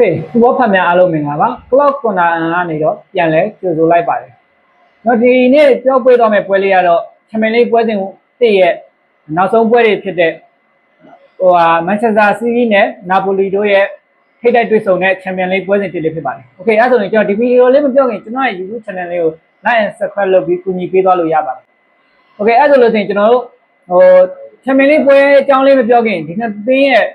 Okay ဒီဘောဖတ်များအားလုံးမင်္ဂလာပါ Cloud Corner ကနေတော့ပြန်လဲကြိုဆိုလိုက်ပါတယ်။တော့ဒီနေ့ပြောပြတော့မယ့်ပွဲလေးကတော့ Champions League ပွဲစဉ်တစ်ရဲ့နောက်ဆုံးပွဲတွေဖြစ်တဲ့ဟိုဟာ Manchester City နဲ့ Napoli တို့ရဲ့ထိပ်တိုက်တွေ့ဆုံတဲ့ Champions League ပွဲစဉ်တစ်လေးဖြစ်ပါတယ်။ Okay အဲဆိုရင်ကျွန်တော်ဒီဗီဒီယိုလေးမပြောခင်ကျွန်တော်ရဲ့ YouTube channel လေးကို like and subscribe လုပ်ပြီးကူညီပေးသွားလို့ရပါတယ်။ Okay အဲဆိုလို့ဆိုရင်ကျွန်တော်တို့ဟို Champions League ပွဲအကြောင်းလေးမပြောခင်ဒီနှစ်သင်းရဲ့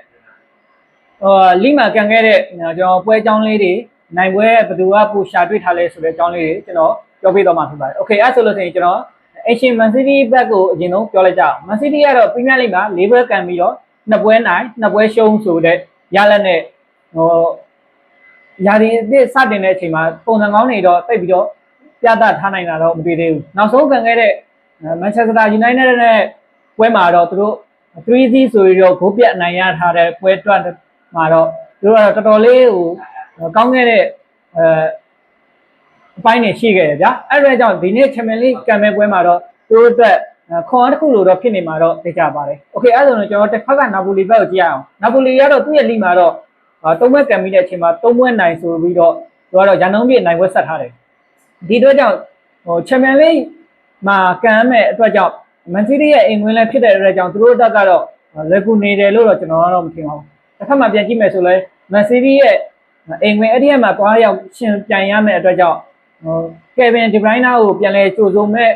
ဟိုလိမှာကန်ခဲ့တဲ့ကျွန်တော်ပွဲအကြောင်းလေးတွေနိုင်ပွဲဘယ်သူကပူရှာတွေ့ထားလဲဆိုတဲ့အကြောင်းလေးတွေကျွန်တော်ပြောပြတော့မှာဖြစ်ပါတယ်။ Okay အဲဆိုလို့ဆိုရင်ကျွန်တော် Asian Man City ဘက်ကိုအရင်ဆုံးပြောလိုက်ကြအောင်။ Man City ကတော့ Premier League မှာ၄ပွဲကန်ပြီးတော့နှစ်ပွဲနိုင်နှစ်ပွဲရှုံးဆိုတဲ့ရလဒ်နဲ့ဟိုယာဒီအစ်စတင်တဲ့အချိန်မှာပုံစံကောင်းတွေတော့တိတ်ပြီးတော့ပြသထားနိုင်တာတော့မတွေ့သေးဘူး။နောက်ဆုံးကန်ခဲ့တဲ့ Manchester United နဲ့ပွဲမှာတော့သူတို့3-0ဆိုပြီးတော့ဂိုးပြတ်အနိုင်ရထားတဲ့ပွဲတွက် မှာတော့သူတို့ကတော့တော်တော်လေးဟိုကောင်းခဲ့တဲ့အဲအပိုင်းတွေရှိခဲ့တယ်ဗျာအဲ့ဒါကြောင့်ဒီနေ့ Champions League ကံမဲ့ပွဲမှာတော့သူတို့အတွက်ခွန်အားတစ်ခုလိုတော့ဖြစ်နေမှာတော့သိကြပါတယ်။ Okay အဲ့ဒါဆိုရင်ကျွန်တော်တစ်ခါကနာပိုလီဘက်ကိုကြည့်ရအောင်။နာပိုလီကတော့သူ့ရဲ့လိမှာတော့သုံးဘက်ကံပြီးတဲ့အချိန်မှာသုံးဘက်နိုင်ဆိုပြီးတော့သူကတော့ရန်ကုန်ပြည်နိုင်ပွဲဆက်ထားတယ်။ဒီအတွက်ကြောင့်ဟို Champions League မှာကံမဲ့အတွက်ကြောင့် Man City ရဲ့အိမ်ဝင်လည်းဖြစ်တဲ့အတွက်ကြောင့်သူတို့အတွက်ကတော့လက်ကူနေတယ်လို့တော့ကျွန်တော်ကတော့မထင်ပါဘူး။ တစ်ခါမှပြန်ကြည့်မယ်ဆိုလဲ Man City ရဲ့အိမ်ဝင်အဲ့ဒီမှာသွားရောက်ရှင်ပြန်ရမယ့်အတွက်ကြောင့်ဟို Kevin De Bruyne ကိုပြန်လဲကြိုဆိုမဲ့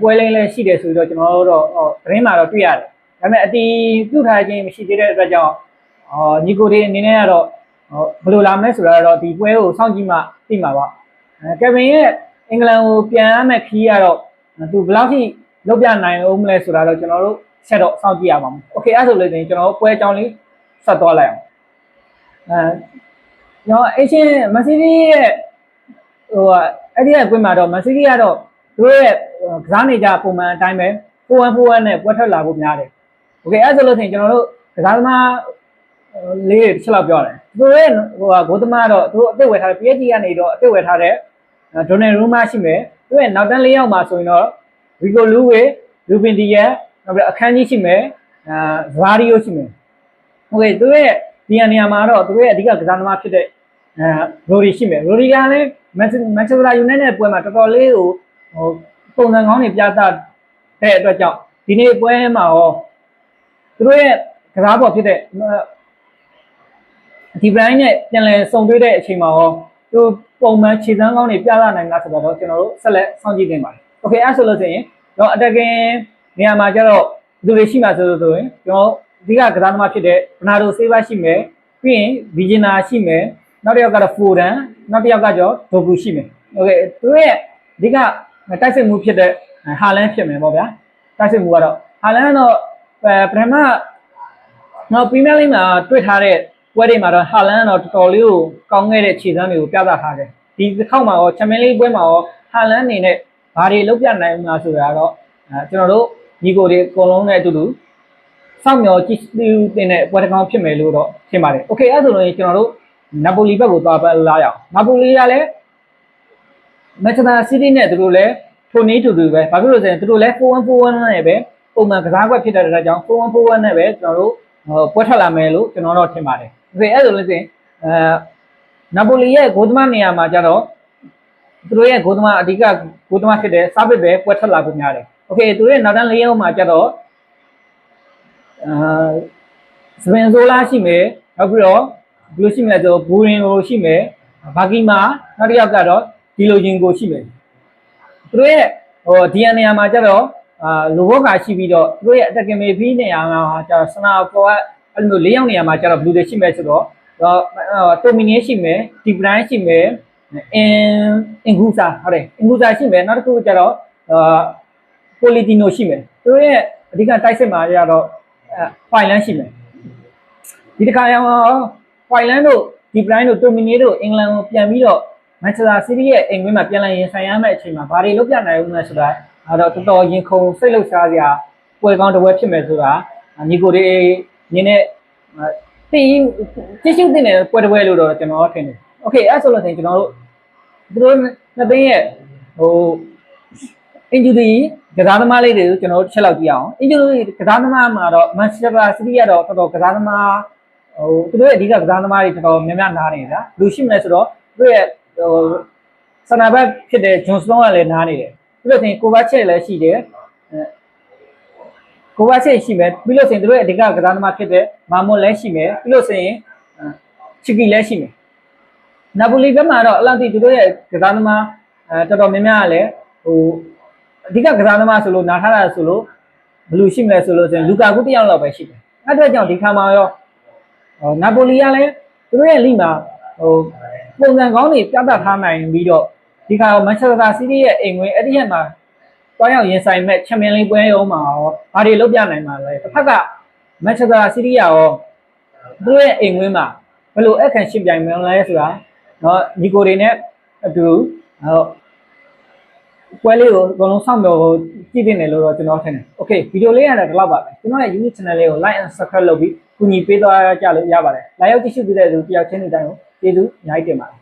ပွဲလေးလည်းရှိတယ်ဆိုပြီးတော့ကျွန်တော်တို့တော့သတင်းမှာတော့တွေ့ရတယ်။ဒါပေမဲ့အတီးပြုတ်ထားခြင်းမရှိသေးတဲ့အတွက်ကြောင့်အော်ညီကိုတွေအနေနဲ့ကတော့ဘယ်လိုလာမလဲဆိုတာတော့ဒီပွဲကိုစောင့်ကြည့်မှသိမှာပါ။ကယ်ဗင်ရဲ့အင်္ဂလန်ကိုပြန်ရမယ့်ခီးကတော့သူဘယ်လောက်ထိလုပ်ပြနိုင်အောင်မလဲဆိုတာတော့ကျွန်တော်တို့ဆက်တော့စောင့်ကြည့်ရပါမယ်။ Okay အဲ့ဆိုလို့ဆိုရင်ကျွန်တော်တို့ပွဲအကြောင်းလေး ဆက်သွားလိုက်အောင်။အဲကျွန်တော်အရှင်မက်ဆီဒီရဲ့ဟိုအဲ့ဒီရဲ့ကွင်းမှာတော့မက်ဆီဒီကတော့သူတို့ရဲ့ကစားနေကြပုံမှန်အတိုင်းပဲ4-1 4-1နဲ့ပွဲထွက်လာဖို့များတယ်။ Okay အဲ့ဆိုလို့ဆိုရင်ကျွန်တော်တို့ကစားသမားလေးတွေတစ်ချက်လောက်ပြောတယ်။သူတို့ရဲ့ဟိုဂိုးသမားတော့သူတို့အသစ်ဝယ်ထားတဲ့ PSG ကနေတော့အသစ်ဝယ်ထားတဲ့ဒိုနယ်ရူမာရှိမယ်။သူရဲ့နောက်တန်း၄ယောက်မှာဆိုရင်တော့ရီကိုလူဝေလူပင်ဒီယက်နောက်ပြီးအခန်းကြီးရှိမယ်။အာဇာရီယိုရှိမယ်။ Okay သူရဲ့ဒီနေရာမှာတော့သူရဲ့အဓိကကစားသမားဖြစ်တဲ့အဲရိုဒီရှိမယ်။ရိုဒီကလည်းမန်ချက်စတာယူနိုက်တက်ပွဲမှာတော်တော်လေးကိုဟိုပုံစံကောင်းတွေပြသတဲ့အတွက်ကြောင့်ဒီနေ့ပွဲမှာရောသူတို့ရဲ့ကစားပေါ်ဖြစ်တဲ့ဒီဘရိုင်းနဲ့ပြန်လည်စုံတွေ့တဲ့အချိန်မှာရောသူပုံမှန်ခြေစမ်းကောင်းတွေပြသနိုင်တာဆိုတော့ကျွန်တော်တို့ဆက်လက်စောင့်ကြည့်နေပါတယ်။ Okay အဲဆိုလို့ဆိုရင်တော့အတက်ကင်နေရာမှာကျတော့ဘယ်သူတွေရှိမှာဆိုလို့ဆိုရင်ကျွန်တော် အဓိကကစားသမားဖြစ်တဲ့ဘနာဒိုဆေးဘာရှိမယ်ပြီးရင်ဗီဂျင်နာရှိမယ်နောက်တစ်ယောက်ကတော့ဖိုဒန်နောက်တစ်ယောက်ကကျော်ဒိုကူရှိမယ်โอเคသူရဲ့အဓိကတိုက်စစ်မှုဖြစ်တဲ့ဟာလန်ဖြစ်မယ်ပေါ့ဗျာတိုက်စစ်မှုကတော့ဟာလန်ကတော့ပထမနော်ပရီးမီးယားလိမှာတွေ့ထားတဲ့ပွဲတွေမှာတော့ဟာလန်ကတော့တော်တော်လေးကိုကောင်းခဲ့တဲ့ခြေစမ်းတွေကိုပြသထားတယ်ဒီတစ်ခေါက်မှာရောချန်ပီယံလိပွဲမှာရောဟာလန်အနေနဲ့ဘာတွေလုပ်ပြနိုင်မှာဆိုတာတော့ကျွန်တော်တို့ညီကိုတွေအကုန်လုံးနဲ့အတူတူ စောင့်မျှော်ကြည့်တင်တဲ့ပွဲတစ်ကောင်ဖြစ်မယ်လို့တော့ထင်ပါတယ်။ Okay အဲ့ဆိုလို့ကျွန်တော်တို့နာပိုလီဘက်ကိုသွားပါလာရအောင်။နာပိုလီကလည်းမက်ချာစီးတီးနဲ့သူတို့လည်းထိုနည်းတူတူပဲ။ဘာဖြစ်လို့လဲဆိုရင်သူတို့လည်း4-1 4-1နဲ့ပဲပုံမှန်ကစားကွက်ဖြစ်တဲ့အတွက်ကြောင့်4-1 4-1နဲ့ပဲကျွန်တော်တို့ပွဲထွက်လာမယ်လို့ကျွန်တော်တော့ထင်ပါတယ်။ Okay အဲ့ဆိုလို့ဆိုရင်အဲနာပိုလီရဲ့ဂိုးသမားနေရာမှာကျတော့သူတို့ရဲ့ဂိုးသမားအဓိကဂိုးသမားဖြစ်တဲ့စာပစ်ပဲပွဲထွက်လာဖို့များတယ်။ Okay သူတို့ရဲ့နောက်တန်း၄ရောက်မှာကျတော့ အာစပင်ဇိုလာရှိမယ်နောက်ပြီးတော့ဘယ်လိုရှိမလဲဆိုဘူရင်ကိုရှိမယ်ဘာကီမာနောက်တစ်ယောက်ကတော့ဒီလိုချင်းကိုရှိမယ်သူတို့ရဲ့ဟိုဒီနေရာမှာကျတော့အာလိုဘောကရှိပြီးတော့သူတို့ရဲ့အတက်ကင်မေဖီးနေရာမှာကျတော့စနာပေါ်အဲ့လိုလေးယောက်နေရာမှာကျတော့ဘလူးတွေရှိမယ်ဆိုတော့တော့တိုမီနီရှိမယ်ဒီပရိုင်းရှိမယ်အင်အင်ဂူစာဟုတ်တယ်အင်ဂူစာရှိမယ်နောက်တစ်ခုကျတော့အာပိုလီတီနိုရှိမယ်သူတို့ရဲ့အဓိကတိုက်စစ်မှာကျတော့ ဖိုင်လန်ရှိမယ်ဒီတစ်ခါရောဖိုင်လန်တို့ဒီပရိုင်းတို့တိုမီနီတို့အင်္ဂလန်ကိုပြန်ပြီးတော့မန်ချက်စတာစီးတီးရဲ့အိမ်ဝင်းမှာပြန်လာရင်ဆိုင်ရမယ့်အချိန်မှာဘာတွေလုပ်ပြနိုင်ဦးမလဲဆိုတာအဲ့တော့တော်တော်ရင်ခုန်စိတ်လှုပ်ရှားစရာပွဲကောင်းတစ်ပွဲဖြစ်မယ်ဆိုတာညီကိုတွေနင်းနဲ့သိကြည့်ရှုတင်တဲ့ပွဲတစ်ပွဲလို့တော့ကျွန်တော်ထင်တယ်โอเคအဲ့ဆိုလို့ဆိုရင်ကျွန်တော်တို့သူတို့နှစ်သိန်းရဲ့ဟို အင်ဂျူရီကစားသမားလေးတွေကိုကျွန်တော်တို့ချက်လောက်ကြည့်အောင်အင်ဂျူရီကစားသမားမှာတော့မန်ချက်စတာစီးတီးကတော့တော်တော်ကစားသမားဟဟိုသူတို့ရဲ့အဓိကကစားသမားတွေတော်တော်များများနားနေတယ်ဗျာလူရှိမလဲဆိုတော့သူတို့ရဲ့ဟိုစနာဘက်ဖြစ်တဲ့ဂျွန်စလုံးကလည်းနားနေတယ်ပြီးလို့ဆိုရင်ကိုဗတ်ချက်လည်းရှိတယ်အဲကိုဗတ်ချက်ရှိမယ်ပြီးလို့ဆိုရင်သူတို့ရဲ့အဓိကကစားသမားဖြစ်တဲ့မာမွန်လည်းရှိမယ်ပြီးလို့ဆိုရင်ချီကီလည်းရှိမယ်နာပိုလီဘက်မှာတော့အလောက်ထိသူတို့ရဲ့ကစားသမားအဲတော်တော်များများကလည်းဟို အဓိကကစားသမားဆိုလို့နားထားတာဆိုလို့ဘယ်လူရှိမလဲဆိုလို့ဆိုရင်လူကာကူတစ်ယောက်လောက်ပဲရှိတယ်အဲ့အတွက်ကြောင့်ဒီခါမှာရော ဟိုနာပိုလီကလည်းသူတို့ရဲ့လိမှာဟိုပုံစံကောင်းတွေပြသထားနိုင်ပြီးတော့ဒီခါမန်ချက်စတာစီးတီးရဲ့အိမ်ဝင်အဲ့ဒီရက်မှာတွားရောက်ရင်ဆိုင်မဲ့ချန်ပီယံလိပွဲရုံးမှာရောဘာတွေလုပ်ပြနိုင်မှာလဲတစ်ဖက်ကမန်ချက်စတာစီးတီးရောသူတို့ရဲ့အိမ်ဝင်မှာဘယ်လိုအခန့်ရှင်းပြိုင်မလဲဆိုတာเนาะညီကိုတွေနဲ့အတူဟို ပွဲလေးကိုအကုန်လုံးစောင့်မျှော်ကြည့်တင်တယ်လို့တော့ကျွန်တော်ထင်တယ်။ Okay ဗီဒီယိုလေးကတော့ဒီလောက်ပါပဲ။ကျွန်တော်ရဲ့ YouTube channel လေးကို like and subscribe လုပ်ပြီးကူညီပေးသွားကြလို့ရပါတယ်။လာရောက်ကြည့်ရှုပေးတဲ့သူတယောက်ချင်းစီတိုင်းကိုကျေးဇူးအများကြီးတင်ပါတယ်